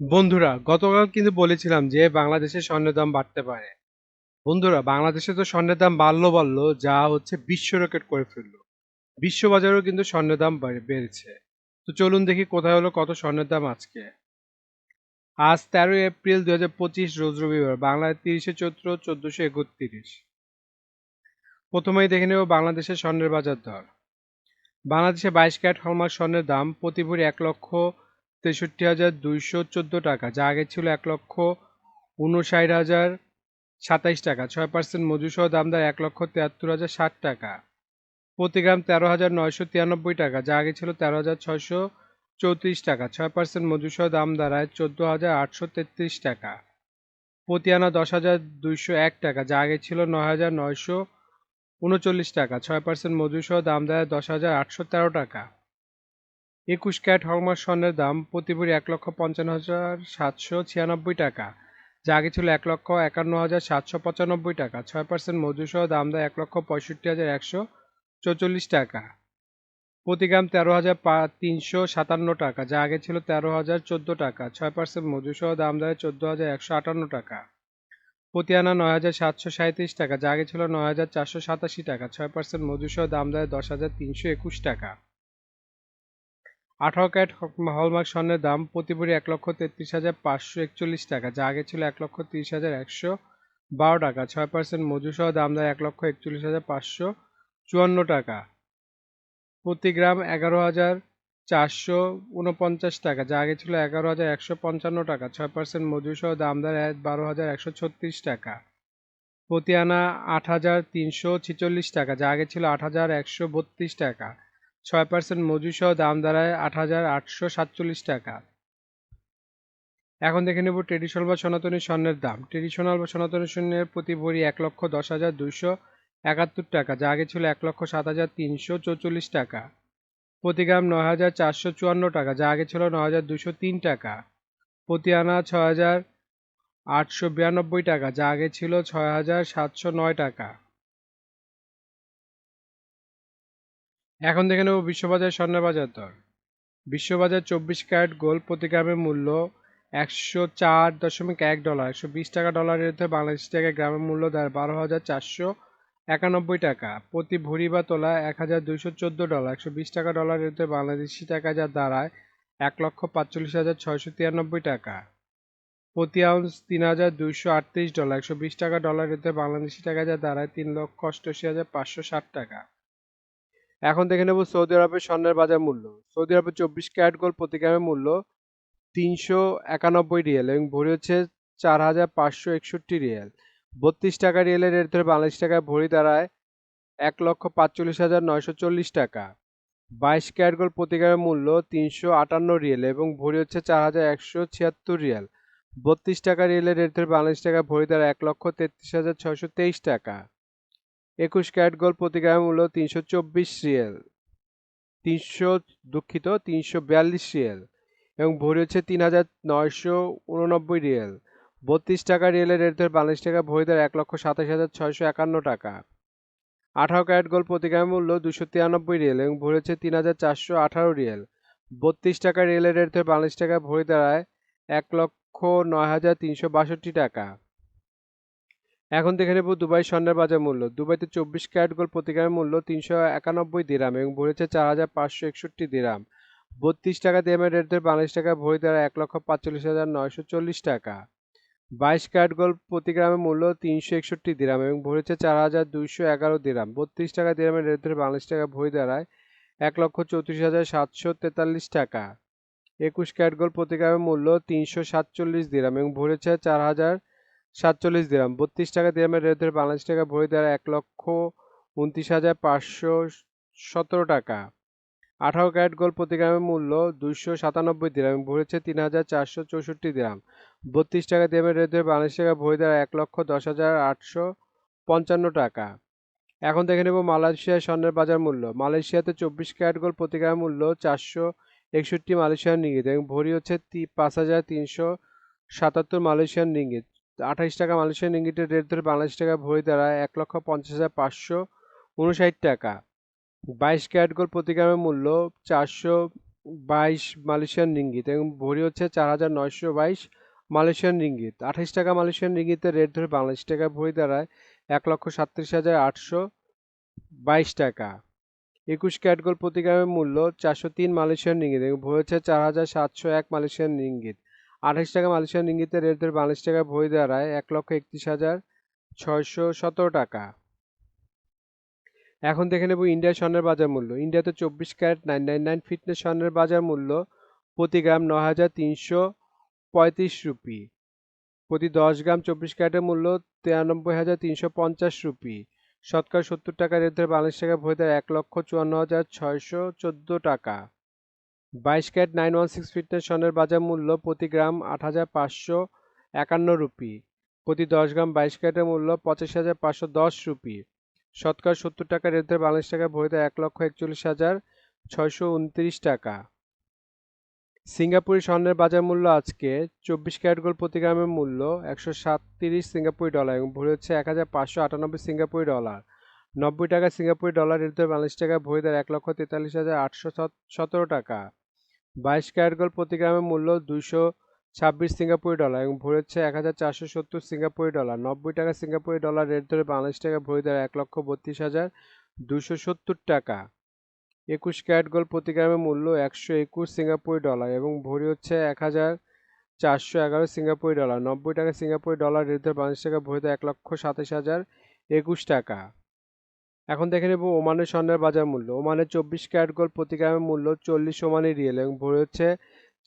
বন্ধুরা, গতকাল কিন্তু বলেছিলাম যে বাংলাদেশে স্বর্ণের দাম বাড়তে পারে। বন্ধুরা, বাংলাদেশে তো স্বর্ণের দাম বাড়লো বাড়লো, যা হচ্ছে বিশ্ব রকেট করে ফেলল। বিশ্ব বাজারেও কিন্তু স্বর্ণের দাম বেড়েছে। তো চলুন দেখি কোথায় হলো কত স্বর্ণের দাম আজকে। আজ তেরোই এপ্রিল দুই হাজার পঁচিশ, রোজ রবিবার, বাংলায় তিরিশে চৈত্র, চোদ্দশো একত্রিশ। প্রথমেই দেখে নেব বাংলাদেশের স্বর্ণের বাজার দর। বাংলাদেশে বাইশ ক্যারেট হলমার্ক স্বর্ণের দাম প্রতি ভরি এক লক্ষ তেষট্টি হাজার দুইশো চোদ্দ টাকা, যা আগে ছিল এক লক্ষ উনষাট হাজার সাতাইশ টাকা, ছয় পার্সেন্ট মজুসহ দামদার এক লক্ষ তিয়াত্তর হাজার ষাট টাকা। প্রতি গ্রাম তেরো হাজার নয়শো তিরানব্বই টাকা, যা আগে ছিল তেরো হাজার ছয়শো চৌত্রিশ টাকা, ছয় পার্সেন্ট মজুসহ দাম দাঁড়ায় চোদ্দ হাজার আটশো তেত্রিশ টাকা। প্রতি আনা দশ হাজার দুইশো এক টাকা, যা আগে ছিল নয় হাজার নয়শো উনচল্লিশ টাকা, ছয় পার্সেন্ট মজুসহ দাম দেয় দশ হাজার আটশো তেরো টাকা। একুশ ক্যারেট হলমার্ক স্বর্ণের দাম প্রতি ভরি এক লক্ষ পঞ্চান্ন হাজার সাতশো ছিয়ানব্বই টাকা। যা আগে ছিল এক লক্ষ একান্ন হাজার সাতশো পঁচানব্বই টাকা। ছয় পার্সেন্ট মজুসহ দাম দেয় এক লক্ষ পঁয়ষট্টি হাজার একশো চৌচল্লিশ টাকা। প্রতি গ্রাম তেরো হাজার তিনশো সাতান্ন টাকা। যা আগে ছিল তেরো হাজার চোদ্দ টাকা। ছয় পার্সেন্ট মজুসহ দাম দেয় চোদ্দ হাজার একশো আটান্ন টাকা। প্রতি আনা নয় হাজার সাতশো সাঁত্রিশ টাকা। যা আগে ছিল নয় হাজার চারশো সাতাশি টাকা। ছয় পার্সেন্ট মজুসহ দাম দেয় দশ হাজার তিনশো একুশ টাকা। আঠারো ক্যারেট হলমার্ক স্বর্ণের দাম প্রতি ভরি এক লক্ষ তেত্রিশ হাজার পাঁচশো একচল্লিশ টাকা, যা আগে ছিল এক লক্ষ তিরিশ হাজার একশো বারো টাকা। ছয় পার্সেন্ট মজুসহ দাম দেয় এক লক্ষ একচল্লিশ হাজার পাঁচশো চুয়ান্ন টাকা। প্রতি গ্রাম এগারো হাজার চারশো উনপঞ্চাশ টাকা, যা আগে ছিল এগারো হাজার একশো পঞ্চান্ন টাকা। ছয় পার্সেন্ট মজুসহ দাম দেয় বারো হাজার একশো ছত্রিশ টাকা। প্রতি আনা আট হাজার তিনশো ছিচল্লিশ টাকা, যা আগে ছিল আট হাজার একশো বত্রিশ টাকা। ছয় পার্সেন্ট মজুসহ দাম দাঁড়ায় আট হাজার আটশো সাতচল্লিশ টাকা। এখন দেখে নেব ট্রেডিশনাল বা সনাতনী স্বর্ণের দাম। ট্রেডিশনাল বা সনাতনী স্বর্ণের প্রতি ভরি এক লক্ষ দশ হাজার দুইশো একাত্তর টাকা, যা আগে ছিল এক লক্ষ সাত হাজার তিনশো চৌচল্লিশ টাকা। প্রতি গ্রাম নয় হাজার চারশো চুয়ান্ন টাকা, যা আগে ছিল নয় হাজার দুশো তিন টাকা। প্রতি আনা ছয় হাজার আটশো বিরানব্বই টাকা, যা আগে ছিল ছয় হাজার সাতশো নয় টাকা। এখন দেখে নেব বিশ্ববাজার স্বর্ণের বাজার দর। বিশ্ববাজার চব্বিশ ক্যারেট গোল্ড প্রতি গ্রামের মূল্য একশো চার দশমিক এক ডলার, একশো বিশ টাকা ডলারের বিরুদ্ধে বাংলাদেশ টাকা গ্রামের মূল্য দাঁড়ায় বারো হাজার চারশো একানব্বই টাকা। প্রতি ভরি বা তোলা এক হাজার দুইশো চোদ্দ ডলার, একশো বিশ টাকা ডলারের বাংলাদেশি টাকা যা দাঁড়ায় এক লক্ষ পাঁচচল্লিশ হাজার ছয়শো তিরানব্বই টাকা। প্রতি আউন্স তিন হাজার দুইশো আটত্রিশ ডলার, একশো বিশ টাকা ডলারের বাংলাদেশি টাকা যা দাঁড়ায় তিন লক্ষ অষ্টআশি হাজার পাঁচশো ষাট টাকা। এখন দেখে নেব সৌদি আরবের স্বর্ণের বাজার মূল্য। সৌদি আরবের চব্বিশ ক্যারেট গোল্ড প্রতি গ্রামের মূল্য তিনশো একানব্বই রিয়েল এবং ভরি হচ্ছে চার হাজার পাঁচশো একষট্টি রিয়েল। বত্রিশ টাকা রিয়েলের রেট ধরে বাংলাদেশ টাকায় ভরি দাঁড়ায় এক লক্ষ পাঁচচল্লিশ হাজার নয়শো চল্লিশ টাকা। বাইশ ক্যারেট গোল্ড প্রতি গ্রামের মূল্য তিনশো আটান্ন রিয়েল এবং ভরি হচ্ছে চার হাজার একশো ছিয়াত্তর রিয়েল। বত্রিশ টাকা রিয়েলের রেট ধরে বাংলাদেশ টাকায় ভরি দাঁড়ায় এক লক্ষ তেত্রিশ হাজার ছয়শো তেইশ টাকা। একুশ ক্যারেট গোল্ড প্রতি মূল্য তিনশো চব্বিশ রিয়েল। তিনশো দুঃখিত, তিনশো বিয়াল্লিশ রিয়েল। এবং ভরি হচ্ছে তিন হাজার নয়শো উননব্বই রিয়েল। বত্রিশ টাকা রিয়েলের রেট ধরে বাংলাদেশ টাকা ভরি দেয় এক লক্ষ সাতাশ হাজার ছয়শো একান্ন টাকা। আঠারো ক্যারেট গোল্ড প্রতি মূল্য দুশো তিরানব্বই রিয়েল এবং ভরি হচ্ছে তিন হাজার চারশো আঠারো রিয়েল। বত্রিশ টাকা রিয়েলের রেট ধরে বাংলাদেশ টাকা ভরি দাঁড়ায় এক লক্ষ নয় হাজার তিনশো বাষট্টি টাকা। এখন দেখে নেব দুবাই স্বর্ণের বাজার মূল্য। দুবাইতে চব্বিশ ক্যারেট গোল্ড প্রতি মূল্য তিনশো একানব্বই দিরাম এবং ভরেছে চার হাজার পাঁচশো একষট্টি দিরাম। বত্রিশ টাকা দিরামের রেট ধরে বাংলাদেশ টাকা ভরি দ্বারা এক লক্ষ পাঁচচল্লিশ হাজার নয়শো চল্লিশ টাকা। বাইশ ক্যারেট গোল্ড প্রতি মূল্য তিনশো একষট্টি দিরাম এবং ভরেছে চার হাজার দুইশো এগারো দিরাম। বত্রিশ টাকা দিরামের রেট ধরে বাংলাদেশ টাকা ভরি দাঁড়ায় এক লক্ষ চৌত্রিশ হাজার সাতশো তেতাল্লিশ টাকা। একুশ ক্যারেট গোল্ড প্রতি মূল্য তিনশো সাতচল্লিশ দিরাম এবং ভরেছে চার হাজার সাতচল্লিশ দিরাম। বত্রিশ টাকা দিরামের রেট ধরে বাংলাদেশ টাকা ভরি দ্বারা এক লক্ষ উনত্রিশ হাজার পাঁচশো সতেরো টাকা। আঠারো ক্যারেট গোল্ড প্রতি গ্রামের মূল্য দুইশো সাতানব্বই দিরাম। ভরেছে তিন হাজার চারশো চৌষট্টি দিরাম। বত্রিশ টাকা দিরামের রেট ধরে বাংলাদেশ টাকা ভরি দ্বারা এক লক্ষ দশ হাজার আটশো পঞ্চান্ন টাকা। এখন দেখে নেব মালয়েশিয়ার স্বর্ণের বাজার মূল্য। মালয়েশিয়াতে চব্বিশ ক্যারেট গোল্ড প্রতি গ্রামের মূল্য চারশো একষট্টি মালয়েশিয়ান রিঙ্গিত এবং ভরি হচ্ছে পাঁচ হাজার তিনশো সাতাত্তর মালয়েশিয়ান রিঙ্গিত। আঠাইশ টাকা মালয়েশিয়ান রিঙ্গিটের রেট ধরে বাংলাদেশ টাকা ভরি দাঁড়ায় এক লক্ষ পঞ্চাশ হাজার পাঁচশো উনষাট টাকা। বাইশ ক্যারেট গোল্ড প্রতি গ্রামের মূল্য চারশো বাইশ মালয়েশিয়ান রিঙ্গিত এবং ভরি হচ্ছে চার হাজার নয়শো বাইশ মালয়েশিয়ান রিঙ্গিত। আঠাশ টাকা মালয়েশিয়ান রিঙ্গিতের রেট ধরে বাংলাদেশ টাকা ভরি দাঁড়ায় এক লক্ষ সাতত্রিশ হাজার আটশো বাইশ টাকা। একুশ ক্যারেট গোল্ড প্রতি গ্রামের মূল্য চারশো তিন মালয়েশিয়ান রিঙ্গিত এবং ভরি হচ্ছে চার হাজার সাতশো এক মালয়েশিয়ান রিঙ্গিত। আঠাশ টাকা মালয়েশিয়ান রিঙ্গিতের রেট ধরে বাংলাদেশ টাকা ভরি দাঁড়ায় এক লক্ষ একত্রিশ হাজার ছয়শো সতেরো টাকা। এখন দেখে নেব ইন্ডিয়া স্বর্ণের বাজার মূল্য। ইন্ডিয়াতে চব্বিশ carat nine nine nine fitness স্বর্ণের বাজার মূল্য প্রতি গ্রাম ন হাজার তিনশো পঁয়ত্রিশ রুপি। প্রতি দশ গ্রাম চব্বিশ ক্যারেটের মূল্য তিরানব্বই হাজার তিনশো পঞ্চাশ রুপি। শতকরা সত্তর টাকা রেট ধরে বাংলাদেশ টাকা ভরে এক লক্ষ চুয়ান্ন হাজার ছয়শো চোদ্দ টাকা। বাইশ carat nine one six fitness স্বর্ণের বাজার মূল্য প্রতি গ্রাম আট হাজার পাঁচশো একান্ন রুপি। প্রতি দশ গ্রাম বাইশ ক্যারেটের মূল্য পঁচাশি হাজার পাঁচশো দশ রুপি। শতকরা সত্তর টাকা রেট ধরে বাংলাদেশ টাকা ভরে এক লক্ষ একচল্লিশ হাজার ছয়শো উনত্রিশ টাকা। সিঙ্গাপুরি স্বর্ণের বাজার মূল্য আজকে চব্বিশ ক্যারেট গোল্ড প্রতি গ্রামের মূল্য একশো সাতত্রিশ সিঙ্গাপুরি ডলার এবং ভরে হচ্ছে এক হাজার পাঁচশো আটানব্বই সিঙ্গাপুরি ডলার। নব্বই টাকা সিঙ্গাপুরি ডলার রেট ধরে বাংলাদেশ টাকা ভরে দেয় এক লক্ষ তেতাল্লিশ হাজার আটশো সতেরো টাকা। বাইশ ক্যারেট গোল্ড প্রতি গ্রামের মূল্য দুইশো ছাব্বিশ সিঙ্গাপুরি ডলার এবং ভরে হচ্ছে এক হাজার চারশো সত্তর সিঙ্গাপুরি ডলার। নব্বই টাকা সিঙ্গাপুরি ডলার রেট ধরে বাংলাদেশ টাকা ভরে দেয় এক লক্ষ বত্রিশ হাজার দুশো সত্তর টাকা। একুশ ক্যারেট গোল্ড প্রতি গ্রামের মূল্য একশো একুশ সিঙ্গাপুরি ডলার এবং ভরি হচ্ছে এক হাজার চারশো এগারো সিঙ্গাপুরি ডলার। নব্বই টাকা সিঙ্গাপুরি ডলার রেট ধরে বাংলাদেশ টাকা ভরি দেয় এক লক্ষ সাতাশ হাজার একুশ টাকা। এখন দেখে নেব ওমানের স্বর্ণের বাজার মূল্য। ওমানের চব্বিশ ক্যারেট গোল্ড প্রতি গ্রামের মূল্য চল্লিশ ওমানি রিয়েল এবং ভরে হচ্ছে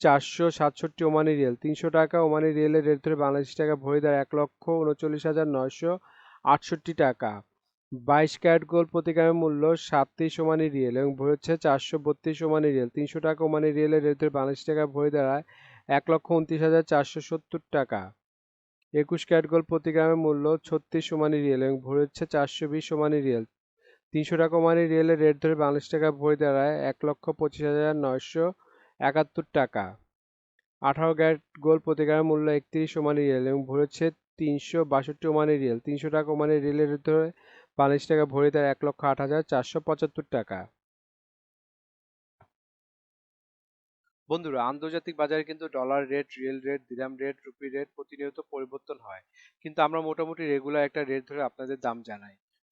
চারশো সাতষট্টি ওমানি রিয়েল। তিনশো টাকা ওমানি রিয়েলের রেট ধরে বাংলাদেশ টাকা ভরে দেয় এক লক্ষ উনচল্লিশ হাজার নয়শো আটষট্টি টাকা। বাইশ ক্যারেট গোল্ড প্রতি গ্রামের মূল্য সাতত্রিশ ওমানি রিয়েল এবং ভরে হচ্ছে চারশো বত্রিশ ওমানি রিয়েল। তিনশো টাকা ওমানি রিয়েলের রেট ধরে বাংলাদেশ টাকা ভরে দাঁড়ায় এক লক্ষ উনত্রিশ হাজার চারশো সত্তর টাকা। একুশ ক্যারেট গোল্ড প্রতি গ্রামের মূল্য ছত্রিশ ওমানি রিয়েল এবং ভরে হচ্ছে চারশো বিশ ওমানি রিয়েল। তিনশো টাকা ওমানি রিয়েলের রেট ধরে বাংলাদেশ টাকা ভরে দাঁড়ায় এক লক্ষ পঁচিশ হাজার নয়শো একাত্তর টাকা। আঠারো গ্যাট গোল প্রতি গ্রামের মূল্য একত্রিশ ওমানি রিয়েল এবং ভরেছে তিনশো বাষট্টি ওমানি রিয়েল। তিনশো টাকা ওমানি রিয়েলের রেট ধরে বাংলাদেশ টাকা ভরে দেয় এক লক্ষ আট হাজার চারশো পঁচাত্তর টাকা। বন্ধুরা, আন্তর্জাতিক বাজারে কিন্তু dollar rate riyal rate dirham rate rupee rate প্রতিনিয়ত পরিবর্তন হয়। কিন্তু আমরা মোটামুটি রেগুলার একটা রেট ধরে আপনাদের দাম জানাই।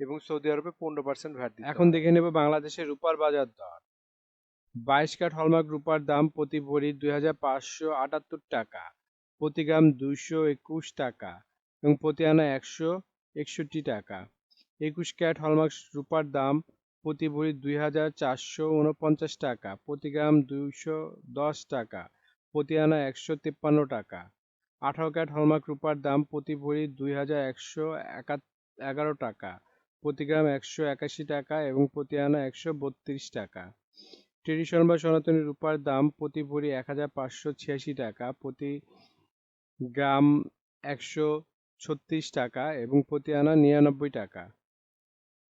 এবং সৌদি আরবে পনেরো পার্সেন্ট ভ্যাট এখন দেখে নেব বাংলাদেশের রূপার বাজার দর। বাইশ কাঠ হলমার্ক রূপার দাম প্রতি ভরি দুই হাজার পাঁচশো আটাত্তর টাকা প্রতি গ্রাম দুইশো একুশ টাকা এবং প্রতি আনা একশো একষট্টি টাকা। একুশ ক্যারেট হলমার্ক রূপার দাম প্রতি ভরি দুই হাজার চারশো উনপঞ্চাশ টাকা প্রতি গ্রাম দুইশো দশ টাকা প্রতি আনা একশো তিপ্পান্ন টাকা। আঠারো ক্যারেট হলমার্ক রূপার দাম প্রতি ভরি দুই হাজার একশো এগারো টাকা। প্রতি গ্রাম একশো একাশি টাকা এবং প্রতি আনা একশো বত্রিশ টাকা। ট্রেডিশন বা সনাতনী রূপার দাম প্রতি ভরি এক হাজার পাঁচশো ছিয়াশি টাকা, প্রতি গ্রাম একশো ছত্রিশ টাকা এবং প্রতি আনা নিরানব্বই টাকা।